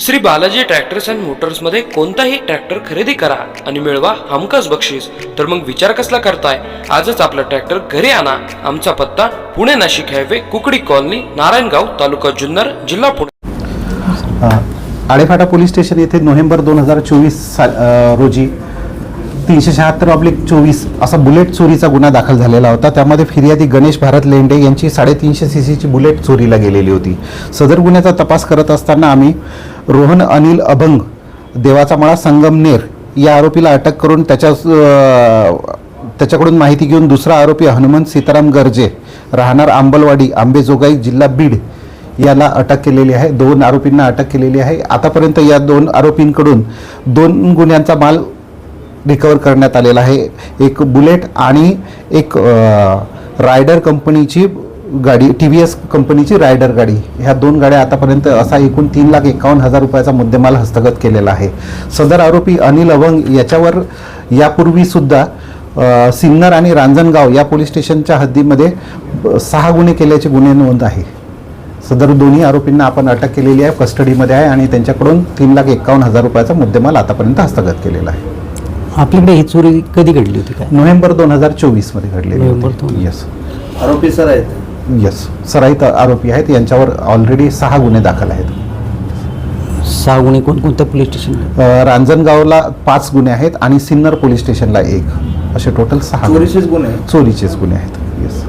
Shri Balaji tractors and मोटर्समध्ये कोणताही tractor खरेदी करा आणि मिळवा हमखास बक्षीस. तर मग विचार कसला करताय? आजच आपला ट्रॅक्टर घरी आणा. आमचा पत्ता पुणे नाशिक हायवे कुकडी कॉलनी नारायणगाव तालुका जुन्नर जिल्हा पुणे. आडेफाटा पोलीस स्टेशन येथे नोव्हेंबर दोन हजार चोवीस साल रोजी तीनशे शहात्तर ऑब्लिक चोवीस असा बुलेट चोरीचा गुन्हा दाखल झालेला होता. त्यामध्ये फिर्यादी गणेश भारत लेंडे यांची साडेतीनशे सी सीची बुलेट चोरीला गेलेली होती. सदर गुन्ह्याचा तपास करत असताना आम्ही रोहन अनिल अभंग देवाचा मळा संगमनेर या आरोपीला अटक करून त्याच्या त्याच्याकडून माहिती घेऊन दुसरा आरोपी हनुमंत सीताराम गर्जे राहणार आंबलवाडी आंबेजोगाई जिल्हा बीड याला अटक केलेली आहे. दोन आरोपींना अटक केलेली आहे. आतापर्यंत या दोन आरोपींकडून दोन गुन्ह्यांचा माल रिकवर करण्यात आलेला आहे. एक बुलेट आणि एक रायडर कंपनीची गाडी टी व्ही एस कंपनीची रायडर गाडी. ह्या दोन गाड्या आतापर्यंत असा एकूण तीन लाख एकावन्न हजार रुपयाचा मुद्देमाल हस्तगत केलेला आहे. सदर आरोपी अनिल अवंग याच्यावर यापूर्वीसुद्धा सिन्नर आणि रांजणगाव या पोलीस स्टेशनच्या हद्दीमध्ये सहा गुन्हे केल्याचे गुन्हे नोंद आहे. सदर दोन्ही आरोपींना आपण अटक केलेली आहे कस्टडीमध्ये आहे आणि त्यांच्याकडून तीन लाख एकावन्न हजार रुपयाचा मुद्देमाल आतापर्यंत हस्तगत केलेला आहे. आपल्याकडे ही चोरी कधी घडली होती काय? नोव्हेंबर दोन हजार चोवीसमध्ये घडलेली नोव्हेंबर होती दोन- येस आरोपी सर आहेत. येस सराईत आरोपी आहेत. यांच्यावर ऑलरेडी सहा गुन्हे दाखल आहेत. सहा गुन्हे कोणकोणत्या पोलीस स्टेशन अ, रांजणगावला पाच गुन्हे आहेत आणि सिन्नर पोलीस स्टेशनला एक. असे टोटल सहा गुन्हे. चोरीचेच गुन्हे चोरीचेच गुन्हे आहेत. येस